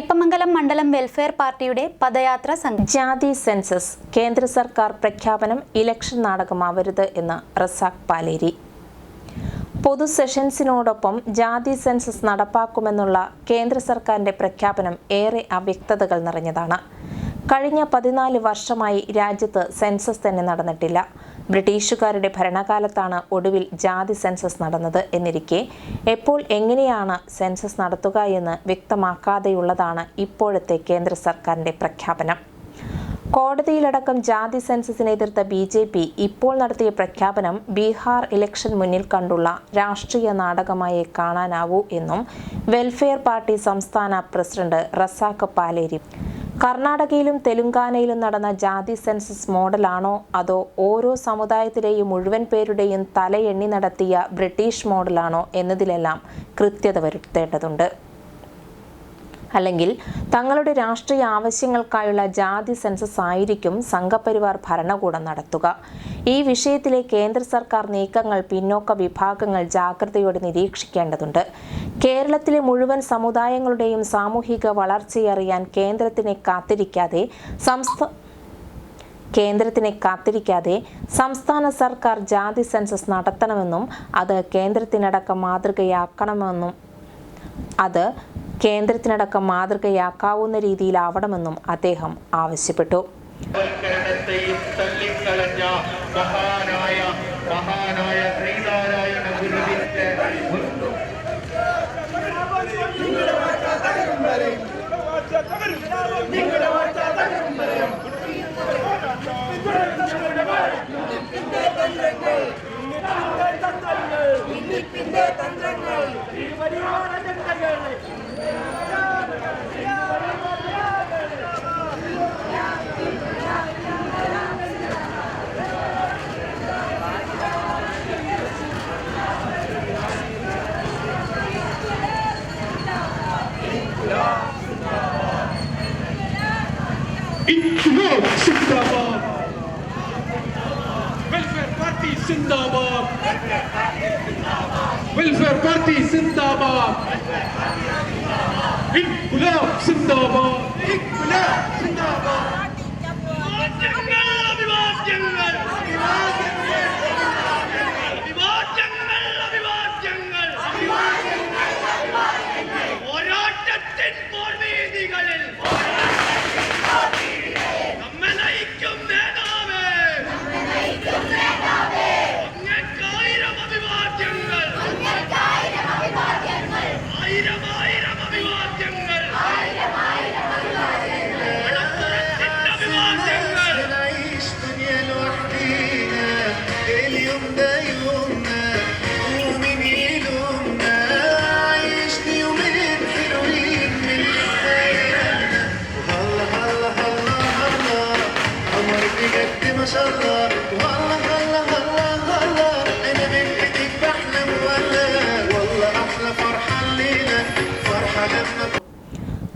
കയ്പമംഗലം മണ്ഡലം വെൽഫെയർ പാർട്ടിയുടെ പദയാത്ര സംഘം. ജാതി സെൻസസ് കേന്ദ്ര സർക്കാർ പ്രഖ്യാപനം ഇലക്ഷൻ നാടകമാവരുത് എന്ന് റസാഖ് പാലേരി. പൊതു സെഷൻസിനോടൊപ്പം ജാതി സെൻസസ് നടപ്പാക്കുമെന്നുള്ള കേന്ദ്ര സർക്കാരിന്റെ പ്രഖ്യാപനം ഏറെ അവ്യക്തതകൾ നിറഞ്ഞതാണ്. കഴിഞ്ഞ പതിനാല് വർഷമായി രാജ്യത്ത് സെൻസസ് തന്നെ നടന്നിട്ടില്ല. ബ്രിട്ടീഷുകാരുടെ ഭരണകാലത്താണ് ഒടുവിൽ ജാതി സെൻസസ് നടന്നത് എന്നിരിക്കെ എപ്പോൾ എങ്ങനെയാണ് സെൻസസ് നടത്തുക എന്ന് വ്യക്തമാക്കാതെയുള്ളതാണ് ഇപ്പോഴത്തെ കേന്ദ്ര സർക്കാരിന്റെ പ്രഖ്യാപനം. കോടതിയിലടക്കം ജാതി സെൻസസിനെ എതിർത്ത ബി ജെ പി ഇപ്പോൾ നടത്തിയ പ്രഖ്യാപനം ബീഹാർ ഇലക്ഷൻ മുന്നിൽ കണ്ടുള്ള രാഷ്ട്രീയ നാടകമായി കാണാനാവൂ എന്നും വെൽഫെയർ പാർട്ടി സംസ്ഥാന പ്രസിഡന്റ് റസാഖ് പാലേരി കർണാടകയിലും തെലുങ്കാനയിലും നടന്ന ജാതി സെൻസസ് മോഡലാണോ അതോ ഓരോ സമുദായത്തിലെയും മുഴുവൻ പേരുടെയും തലയെണ്ണി നടത്തിയ ബ്രിട്ടീഷ് മോഡലാണോ എന്നതിലെല്ലാം കൃത്യത വരുത്തേണ്ടതുണ്ട്. അല്ലെങ്കിൽ തങ്ങളുടെ രാഷ്ട്രീയ ആവശ്യങ്ങൾക്കായുള്ള ജാതി സെൻസസ് ആയിരിക്കും സംഘപരിവാർ ഭരണകൂടം നടത്തുക. ഈ വിഷയത്തിലെ കേന്ദ്ര സർക്കാർ നീക്കങ്ങൾ പിന്നോക്ക വിഭാഗങ്ങൾ ജാഗ്രതയോടെ നിരീക്ഷിക്കേണ്ടതുണ്ട്. കേരളത്തിലെ മുഴുവൻ സമുദായങ്ങളുടെയും സാമൂഹിക വളർച്ചയറിയാൻ കേന്ദ്രത്തിനെ കാത്തിരിക്കാതെ സംസ്ഥാന കേന്ദ്രത്തിനെ കാത്തിരിക്കാതെ സംസ്ഥാന സർക്കാർ ജാതി സെൻസസ് നടത്തണമെന്നും അത് കേന്ദ്രത്തിനടക്കം മാതൃകയാക്കണമെന്നും അത് കേന്ദ്രത്തിനടക്കം മാതൃകയാക്കാവുന്ന രീതിയിലാവണമെന്നും അദ്ദേഹം ആവശ്യപ്പെട്ടു. Party Zindabad İnkılap Zindabad İnkılap Zindabad അഭിവാദ്യങ്ങൾ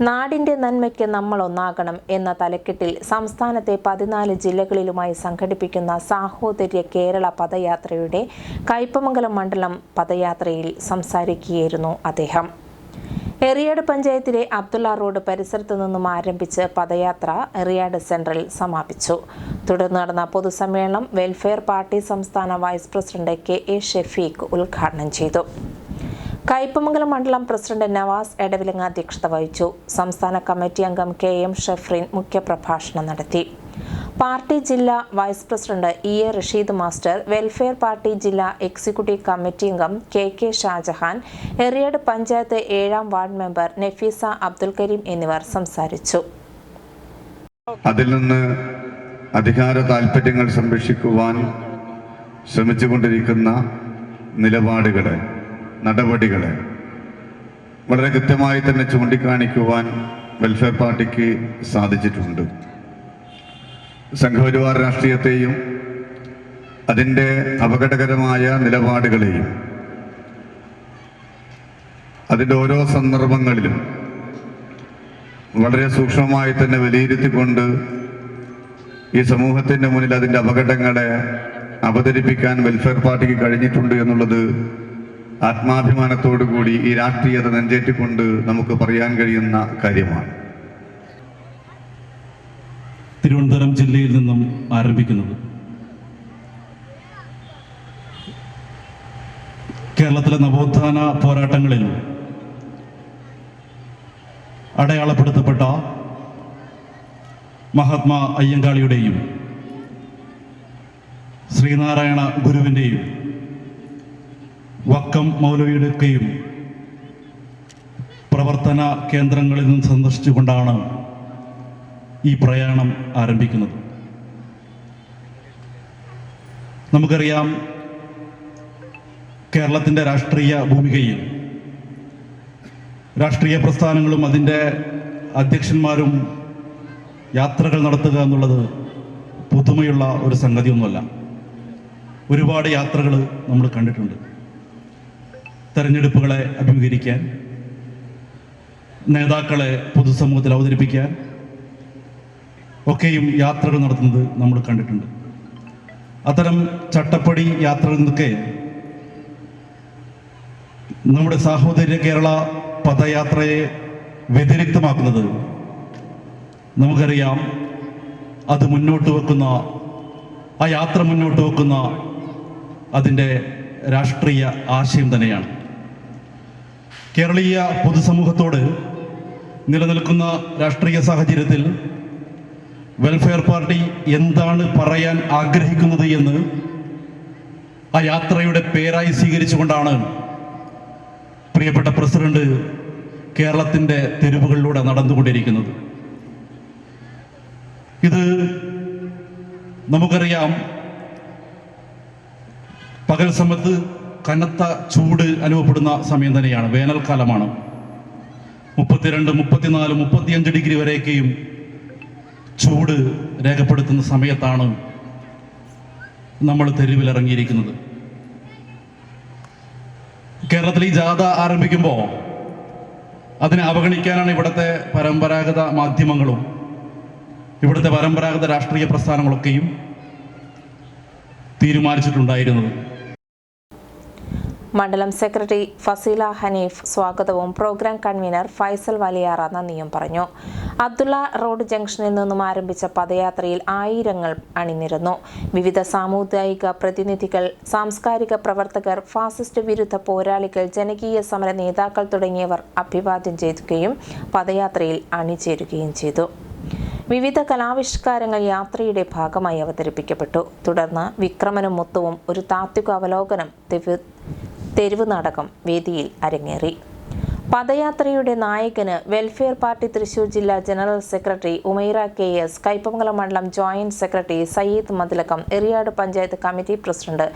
നാടിന്റെ നന്മയ്ക്ക് നമ്മൾ ഒന്നാകണം എന്ന തലക്കെട്ടിൽ സംസ്ഥാനത്തെ പതിനാല് ജില്ലകളിലുമായി സംഘടിപ്പിക്കുന്ന സാഹോദര്യ കേരള പദയാത്രയുടെ കയ്പമംഗലം മണ്ഡലം പദയാത്രയിൽ സംസാരിക്കുകയായിരുന്നു അദ്ദേഹം. എറിയാട് പഞ്ചായത്തിലെ അബ്ദുള്ള റോഡ് പരിസരത്തു നിന്നും ആരംഭിച്ച് പദയാത്ര എറിയാട് സെൻട്രൽ സമാപിച്ചു. തുടർന്ന് നടന്ന പൊതുസമ്മേളനം വെൽഫെയർ പാർട്ടി സംസ്ഥാന vice president K A Shafeeq ഉദ്ഘാടനം ചെയ്തു. കയ്പമംഗലം മണ്ഡലം പ്രസിഡന്റ് നവാസ് എടവിലങ്ങ അധ്യക്ഷത വഹിച്ചു. സംസ്ഥാന കമ്മിറ്റി അംഗം കെ എം ഷെഫ്രിൻ മുഖ്യപ്രഭാഷണം നടത്തി. പാർട്ടി ജില്ലാ vice president E A Rasheed master welfare party ജില്ലാ എക്സിക്യൂട്ടീവ് കമ്മിറ്റി അംഗം കെ കെ ഷാജഹാൻ എറിയാട് പഞ്ചായത്ത് ഏഴാം വാർഡ് മെമ്പർ നഫീസ അബ്ദുൽ കരീം എന്നിവർ സംസാരിച്ചു. അതിൽ നിന്ന് അധികാര താല്പര്യങ്ങൾ സംരക്ഷിക്കുവാൻ ശ്രമിച്ചുകൊണ്ടിരിക്കുന്ന നിലപാടുകളെ നടപടികളെ വളരെ കൃത്യമായി തന്നെ ചൂണ്ടിക്കാണിക്കുവാൻ വെൽഫെയർ പാർട്ടിക്ക് സാധിച്ചിട്ടുണ്ട്. സംഘപരിവാർ രാഷ്ട്രീയത്തെയും അതിന്റെ അപകടകരമായ നിലപാടുകളെയും അതിന്റെ ഓരോ സന്ദർഭങ്ങളിലും വളരെ സൂക്ഷ്മമായി തന്നെ വിലയിരുത്തിക്കൊണ്ട് ഈ സമൂഹത്തിന്റെ മുന്നിൽ അതിന്റെ അപകടങ്ങളെ അവതരിപ്പിക്കാൻ വെൽഫെയർ പാർട്ടിക്ക് കഴിഞ്ഞിട്ടുണ്ട് എന്നുള്ളത് ആത്മാഭിമാനത്തോടു കൂടി ഈ രാഷ്ട്രീയത നെഞ്ചേറ്റിക്കൊണ്ട് നമുക്ക് പറയാൻ കഴിയുന്ന കാര്യമാണ്. തിരുവനന്തപുരം ജില്ലയിൽ നിന്നും ആരംഭിക്കുന്നത്. കേരളത്തിലെ നവോത്ഥാന പോരാട്ടങ്ങളിൽ അടയാളപ്പെടുത്തപ്പെട്ട മഹാത്മാ അയ്യങ്കാളിയുടെയും ശ്രീനാരായണ ഗുരുവിന്റെയും വക്കം മൗലവിയുടെയൊക്കെയും പ്രവർത്തന കേന്ദ്രങ്ങളിൽ നിന്ന് സന്ദർശിച്ചുകൊണ്ടാണ് ഈ പ്രയാണം ആരംഭിക്കുന്നത്. നമുക്കറിയാം കേരളത്തിന്റെ രാഷ്ട്രീയ ഭൂമികയിൽ രാഷ്ട്രീയ പ്രസ്ഥാനങ്ങളും അതിന്റെ അധ്യക്ഷന്മാരും യാത്രകൾ നടത്തുക എന്നുള്ളത് പുതുമയുള്ള ഒരു സംഗതിയൊന്നുമല്ല. ഒരുപാട് യാത്രകൾ നമ്മൾ കണ്ടിട്ടുണ്ട്. തെരഞ്ഞെടുപ്പുകളെ അഭിമുഖീകരിക്കാൻ നേതാക്കളെ പൊതുസമൂഹത്തിൽ അവതരിപ്പിക്കാൻ ഒക്കെയും യാത്രകൾ നടത്തുന്നത് നമ്മൾ കണ്ടിട്ടുണ്ട്. അത്തരം ചട്ടപ്പടി യാത്രകളിൽ നിന്നൊക്കെ നമ്മുടെ സാഹോദര്യ കേരള പദയാത്രയെ വ്യതിരിക്തമാക്കുന്നത് നമുക്കറിയാം. അത് മുന്നോട്ട് വെക്കുന്ന ആ യാത്ര മുന്നോട്ട് വെക്കുന്ന അതിന്റെ രാഷ്ട്രീയ ആശയം തന്നെയാണ്. കേരളീയ പൊതുസമൂഹത്തോട് നിലനിൽക്കുന്ന രാഷ്ട്രീയ സാഹചര്യത്തിൽ വെൽഫെയർ പാർട്ടി എന്താണ് പറയാൻ ആഗ്രഹിക്കുന്നത് എന്ന് ആ യാത്രയുടെ പേരായി സ്വീകരിച്ചുകൊണ്ടാണ് പ്രിയപ്പെട്ട പ്രസിഡന്റ് കേരളത്തിന്റെ തെരുവുകളിലൂടെ നടന്നുകൊണ്ടിരിക്കുന്നത്. ഇത് നമുക്കറിയാം പകൽ സമയത്ത് കനത്ത ചൂട് അനുഭവപ്പെടുന്ന സമയം തന്നെയാണ് വേനൽക്കാലമാണ്. മുപ്പത്തിരണ്ട് മുപ്പത്തിനാല് മുപ്പത്തിയഞ്ച് ഡിഗ്രി വരെയൊക്കെയും ചൂട് രേഖപ്പെടുത്തുന്ന സമയത്താണ് നമ്മൾ തെരുവിലിറങ്ങിയിരിക്കുന്നത്. കേരളത്തിൽ ഈ ജാഥ ആരംഭിക്കുമ്പോൾ അതിനെ അവഗണിക്കാനാണ് ഇവിടുത്തെ പരമ്പരാഗത മാധ്യമങ്ങളും ഇവിടുത്തെ പരമ്പരാഗത രാഷ്ട്രീയ പ്രസ്ഥാനങ്ങളൊക്കെയും തീരുമാനിച്ചിട്ടുണ്ടായിരുന്നത്. മണ്ഡലം സെക്രട്ടറി ഫസീല ഹനീഫ് സ്വാഗതവും പ്രോഗ്രാം കൺവീനർ ഫൈസൽ വലിയാറ നന്ദിയും പറഞ്ഞു. അബ്ദുള്ള റോഡ് ജംഗ്ഷനിൽ നിന്നും ആരംഭിച്ച പദയാത്രയിൽ ആയിരങ്ങൾ അണിനിരന്നു. വിവിധ സാമുദായിക പ്രതിനിധികൾ സാംസ്കാരിക പ്രവർത്തകർ ഫാസിസ്റ്റ് വിരുദ്ധ പോരാളികൾ ജനകീയ സമര നേതാക്കൾ തുടങ്ങിയവർ അഭിവാദ്യം ചെയ്യുകയും പദയാത്രയിൽ അണിചേരുകയും ചെയ്തു. വിവിധ കലാവിഷ്കാരങ്ങൾ യാത്രയുടെ ഭാഗമായി അവതരിപ്പിക്കപ്പെട്ടു. തുടർന്ന് വിക്രമനും മുത്തുവും ഒരു താത്വിക അവലോകനം തെരുവ് നാടകം വേദിയിൽ അരങ്ങേറി. പദയാത്രയുടെ നായകന് വെൽഫെയർ പാർട്ടി തൃശൂർ ജില്ലാ general secretary Umaira K S Kaipamangalam മണ്ഡലം joint secretary Sayyid Mathilakam Eriyad panchayat committee president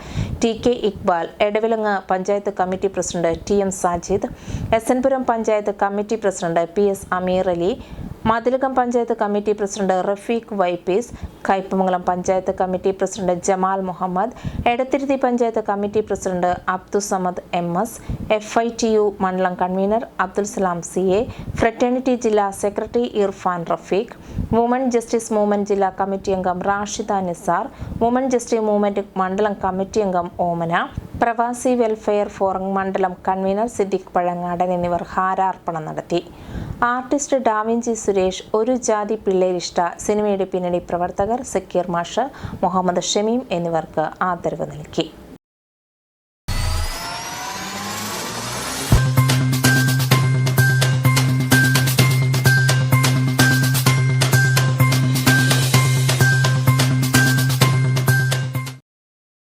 T K Iqbal Edavilangu panchayat committee president T M Sajid S എൻപുരം panchayat committee president P S Ameer Ali Mathilakam panchayat committee president Rafeeq വൈപ്പീസ് Kaipamangalam panchayat committee president Jamal Muhammad Edathiruthi panchayat committee president Abdussamad M S F I T U മണ്ഡലം convener Abdul Salam C A fraternity ജില്ലാ secretary Irfan Rafeeq woman justice movement ജില്ലാ committee അംഗം Rashida Nisar woman justice movement മണ്ഡലം committee അംഗം Omana Pravasi welfare forum മണ്ഡലം convener Siddique Pazhangadan എന്നിവർ ഹാരാർപ്പണം നടത്തി. ആർട്ടിസ്റ്റ് ഡാവിഞ്ചി സുരേഷ് ഒരു ജാതി പിള്ളേരിഷ്ട സിനിമയുടെ പിന്നണി പ്രവർത്തകർ സക്കീർ മാഷ് മുഹമ്മദ് ഷമീം എന്നിവർക്ക് ആദരവ് നൽകി.